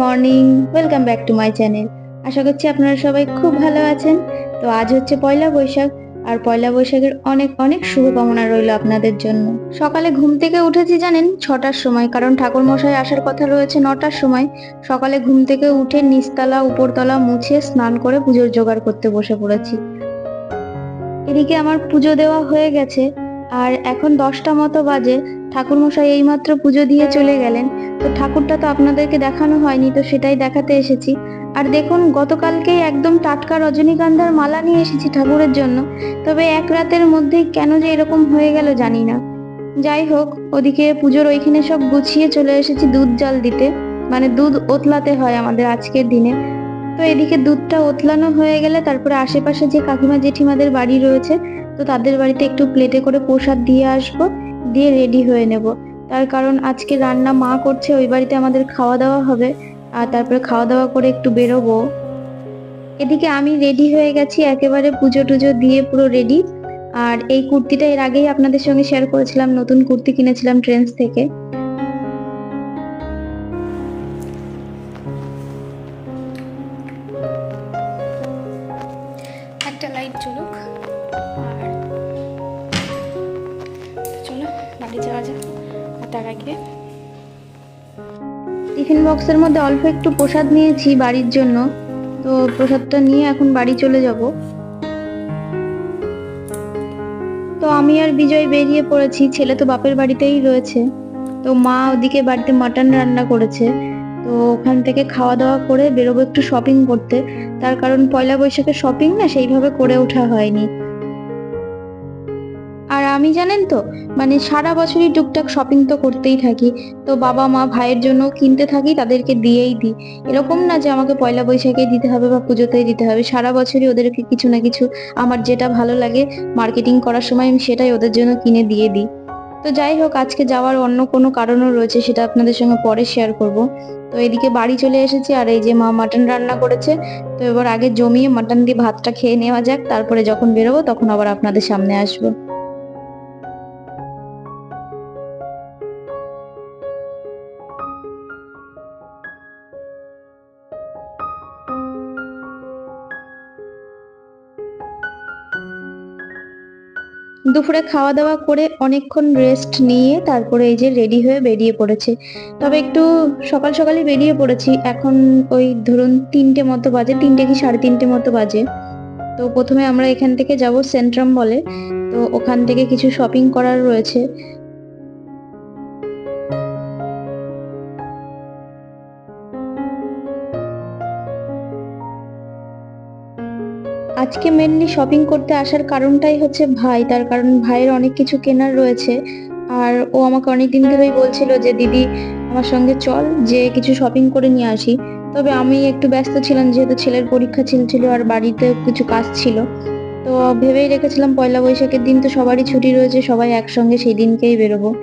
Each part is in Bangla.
Morning welcome back to my channel আশা করছি আপনারা সবাই খুব ভালো আছেন। তো আজ হচ্ছে পয়লা বৈশাখ, আর পয়লা বৈশাখের অনেক অনেক শুভকামনা রইল আপনাদের জন্য। সকালে ঘুম থেকে উঠেছি জানেন, ছটার সময়, কারণ ঠাকুর মশাই আসার কথা রয়েছে নটার সময়। সকালে ঘুম থেকে উঠে নিচতলা, উপরতলা মুছে স্নান করে পুজোর জোগাড় করতে বসে পড়েছি। এদিকে আমার পুজো দেওয়া হয়ে গেছে, আর এখন দশটা মতো বাজে ঠাকুর মশাই এইমাত্র পুজো দিয়ে চলে গেলেন। তো ঠাকুরটা তো আপনাদেরকে দেখানো হয়নি, তো সেটাই দেখাতে এসেছি। আর দেখুন, গতকালকেই একদম টাটকা রজনীগন্ধার মালা নিয়ে এসেছি ঠাকুরের জন্য। তবে এক রাতের মধ্যেই কেন যে এরকম হয়ে গেল জানি না। যাই হোক, ওদিকে পুজোর ওইখানে সব গুছিয়ে চলে এসেছি দুধ জল দিতে। মানে দুধ ওতলাতে হয় আমাদের আজকের দিনে। তো এদিকে দুধটা ওতলানো হয়ে গেলে তারপরে আশেপাশে যে কাকিমা জেঠিমাদের বাড়ি রয়েছে, তো তাদের বাড়িতে একটু প্লেটে করে প্রসাদ দিয়ে আসব। দিয়ে রেডি হয়ে নেব। তার কারণ আজকে রান্না মা করছে, ওই বাড়িতে আমাদের খাওয়া দাওয়া হবে। আর তারপরে খাওয়া দাওয়া করে একটু বেরোবো। এদিকে আমি রেডি হয়ে গেছি, একেবারে পুজো টুজো দিয়ে পুরো রেডি আর এই কুর্তিটা এর আগেই আপনাদের সঙ্গে শেয়ার করেছিলাম, নতুন কুর্তি কিনেছিলাম ট্রেন্ডস থেকে। একটা লাইট জ্বলুক। আর তার আগে? টিফিন বক্সের মধ্যে অল্প একটু প্রসাদ নিয়েছি বাড়ির জন্য। তো প্রসাদটা নিয়ে এখন বাড়ি চলে যাব। তো আমি আর বিজয় বেরিয়ে পড়েছি। ছেলে তো বাপের বাড়িতেই রয়েছে। তো মা ওদিকে বাড়িতে মাটন রান্না করেছে। তো ওখান থেকে খাওয়া দাওয়া করে বেরোবো একটু শপিং করতে। তার কারণ পয়লা বৈশাখে শপিং না সেইভাবে করে ওঠা হয়নি। আমি জানেন তো মানে সারা বছরই টুকটাক শপিং তো করতেই থাকি। তো বাবা মা ভাইয়ের জন্য কিনতে থাকি, তাদেরকে দিয়েই দিই। এরকম না যে আমাকে পয়লা বৈশাখে দিতে হবে বা পুজোতেই দিতে হবে। সারা বছরই ওদেরকে কিছু না কিছু আমার যেটা ভালো লাগে মার্কেটিং করার সময় আমি সেটাই ওদের জন্য কিনে দিয়ে দিই। তো যাই হোক, আজকে যাওয়ার অন্য কোনো কারণও রয়েছে সেটা আপনাদের সঙ্গে পরে শেয়ার করব। তো এদিকে বাড়ি চলে এসেছি, আর এই যে মা মাটন রান্না করেছে, তো এবার আগে জমিয়ে মাটন দিয়ে ভাতটা খেয়ে নেওয়া যাক, তারপরে যখন বেরোবো তখন আবার আপনাদের সামনে আসব। দুপুরে খাওয়া দাওয়া করে অনেকক্ষণ রেস্ট নিয়ে তারপরে এই যে রেডি হয়ে বেরিয়ে পড়েছে। তবে একটু সকাল সকালে বেরিয়ে পড়েছি। এখন ওই ধরুন তিনটে মতো বাজে, তিনটে কি সাড়ে তিনটে মতো বাজে। তো প্রথমে আমরা এখান থেকে যাব সেন্ট্রাম বলে তো ওখান থেকে কিছু শপিং করার রয়েছে। আজকে মেনলি শপিং করতে আসার কারণটাই হচ্ছে ভাই। তার কারণ ভাইয়ের অনেক কিছু কেনার রয়েছে। আর ও আমাকে অনেকদিন ধরেই বলছিল যে, দিদি, আমার সঙ্গে চল, যে কিছু শপিং করে নিয়ে আসি। তবে আমি একটু ব্যস্ত ছিলাম, যেহেতু ছেলের পরীক্ষা ছিল আর বাড়িতে কিছু কাজ ছিল। তো ভেবেই রেখেছিলাম পয়লা বৈশাখের দিন তো সবারই ছুটি রয়েছে, সবাই একসঙ্গে সেই দিনকেই বেরোবো।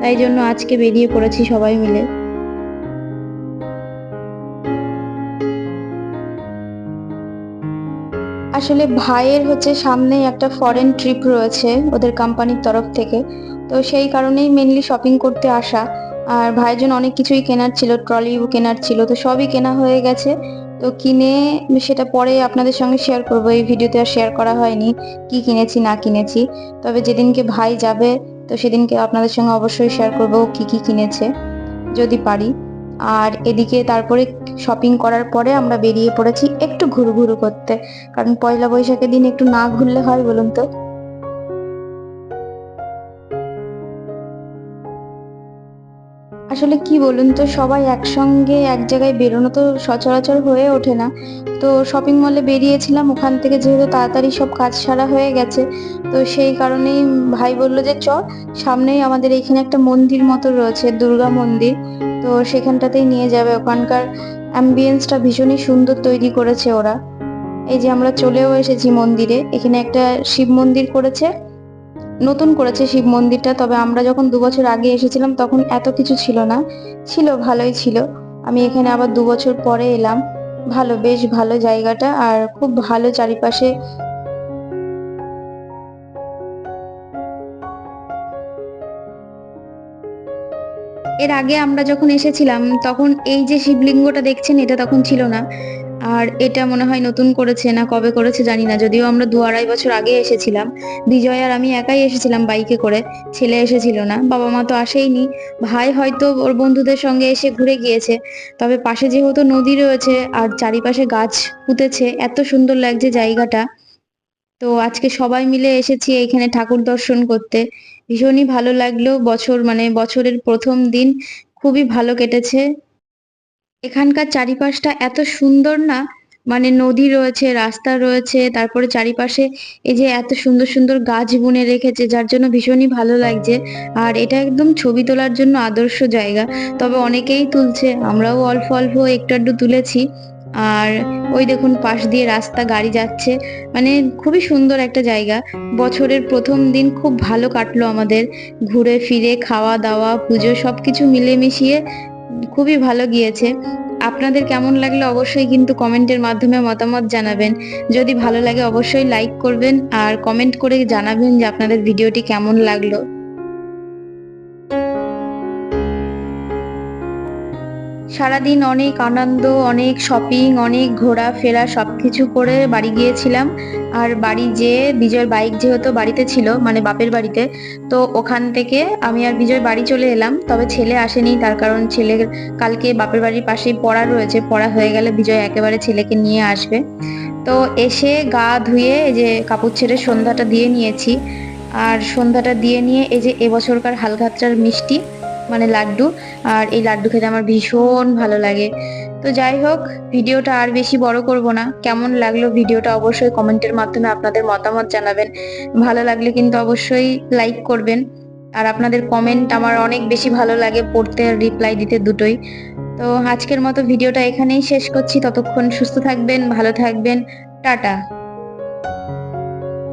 তাই জন্য আজকে বেরিয়ে পড়েছি সবাই মিলে। আসলে ভাইয়ের হচ্ছে সামনেই একটা ফরেন ট্রিপ রয়েছে ওদের কোম্পানির তরফ থেকে। তো সেই কারণেই মেনলি শপিং করতে আসা। আর ভাইয়ের জন্য অনেক কিছুই কেনার ছিল ট্রলি কেনার ছিল, তো সবই কেনা হয়ে গেছে। তো কিনে সেটা পরে আপনাদের সঙ্গে শেয়ার করব। এই ভিডিওতে আর শেয়ার করা হয়নি, কি কিনেছি, না কিনেছি। তবে যেদিনকে ভাই যাবে, তো সেদিনকে আপনাদের সঙ্গে অবশ্যই শেয়ার করব কি কি কিনেছে, যদি পারি। আর এদিকে তারপরে শপিং করার পরে আমরা বেরিয়ে পড়েছি একটু ঘুরু ঘুরু করতে। কারণ পয়লা বৈশাখের দিন একটু না ঘুরলে হয় বলুন তো? আসলে কি বলুন তো, সবাই একসঙ্গে এক জায়গায় বেরোনো তো সচরাচর হয়ে ওঠে না। তো শপিং মলে বেরিয়েছিলাম, ওখান থেকে যেহেতু তাড়াতাড়ি সব কাজ সারা হয়ে গেছে, তো সেই কারণেই ভাই বলল যে চ সামনেই আমাদের এখানে একটা মন্দির মতো রয়েছে, দুর্গা মন্দির। তো সেখানটাতেই নিয়ে যাবে। ওখানকার অ্যাম্বিয়েন্সটা ভীষণই সুন্দর তৈরি করেছে ওরা। এই যে আমরা চলেও এসেছি মন্দিরে, এখানে একটা শিব মন্দির করেছে নতুন করেছে শিব মন্দিরটা, তবে আমরা যখন দু বছর আগে এসেছিলাম তখন এত কিছু ছিল না। ছিল, ভালোই ছিল। আমি এখানে আবার দু বছর পরে এলাম। ভালো, বেশ ভালো জায়গাটা আর খুব ভালো চারিপাশে। এর আগে আমরা যখন এসেছিলাম, তখন এই যে শিবলিঙ্গটা দেখছেন, এটা তখন ছিল না। আর এটা মনে হয় নতুন করেছে না কবে করেছে জানি না, যদিও আমরা দু আড়াই বছর আগে এসেছিলাম। বিজয় আর আমি একাই এসেছিলাম বাইকে করে, ছেলে এসেছিল না, বাবা মা তো আসেইনি। ভাই হয়তো ওর বন্ধুদের সঙ্গে এসে ঘুরে গিয়েছে, তবে পাশে যেহেতু নদী রয়েছে আর চারিপাশে গাছ পুঁতেছে, এত সুন্দর লাগছে জায়গাটা। তো আজকে সবাই মিলে এসেছি এইখানে ঠাকুর দর্শন করতে। ভীষণই ভালো লাগল বছর মানে বছরের প্রথম দিন, খুবই ভালো কেটেছে। এখানকার চারিপাশটা এত সুন্দর না? মানে নদী রয়েছে, রাস্তা রয়েছে, তারপরে চারিপাশে এই যে এত সুন্দর সুন্দর গাছ বুনে রেখেছে, যার জন্য ভীষণই ভালো লাগছে। আর এটা একদম ছবি তোলার জন্য আদর্শ জায়গা। তবে অনেকেই তুলছে, আমরাও অল্প অল্প একটু আধটু তুলেছি। আর ওই দেখুন, পাশ দিয়ে রাস্তা, গাড়ি যাচ্ছে। মানে খুবই সুন্দর একটা জায়গা। বছরের প্রথম দিন খুব ভালো কাটলো আমাদের। ঘুরে ফিরে, খাওয়া দাওয়া, পুজো, সবকিছু মিলে মিশিয়ে খুবই ভালো গিয়েছে। আপনাদের কেমন লাগল অবশ্যই কিন্তু কমেন্টের মাধ্যমে মতামত জানাবেন। যদি ভালো লাগে অবশ্যই লাইক করবেন আর কমেন্ট করে জানাবেন যে আপনাদের ভিডিওটি কেমন লাগল। সারাদিন অনেক আনন্দ, অনেক শপিং অনেক ঘোরাফেরা সবকিছু করে বাড়ি গিয়েছিলাম। আর বাড়ি যেয়ে বিজয়ের বাইক যেহেতু বাড়িতে ছিল মানে বাপের বাড়িতে, তো ওখান থেকে আমি আর বিজয় বাড়ি চলে এলাম। তবে ছেলে আসেনি, তার কারণ ছেলে কালকে বাপের বাড়ির পাশেই পড়া রয়েছে। পড়া হয়ে গেলে বিজয় একেবারে ছেলেকে নিয়ে আসবে। তো এসে গা ধুয়ে এই যে কাপড় ছেড়ে সন্ধ্যাটা দিয়ে নিয়েছি। আর সন্ধ্যাটা দিয়ে নিয়ে এই যে এবছরকার হালখাত্রার মিষ্টি মানে লাড্ডু। আর এই লাড্ডু খেতে আমার ভীষণ ভালো লাগে। তো যাই হোক, ভিডিওটা আর বেশি বড় করব না। কেমন লাগল ভিডিওটা অবশ্যই কমেন্টের মাধ্যমে আপনাদের মতামত জানাবেন। ভালো লাগলে কিন্তু অবশ্যই লাইক করবেন। আর আপনাদের কমেন্ট আমার অনেক বেশি ভালো লাগে পড়তে আর রিপ্লাই দিতে দুটোই। তো আজকের মতো ভিডিওটা এখানেই শেষ করছি। ততক্ষণ সুস্থ থাকবেন, ভালো থাকবেন। টাটা।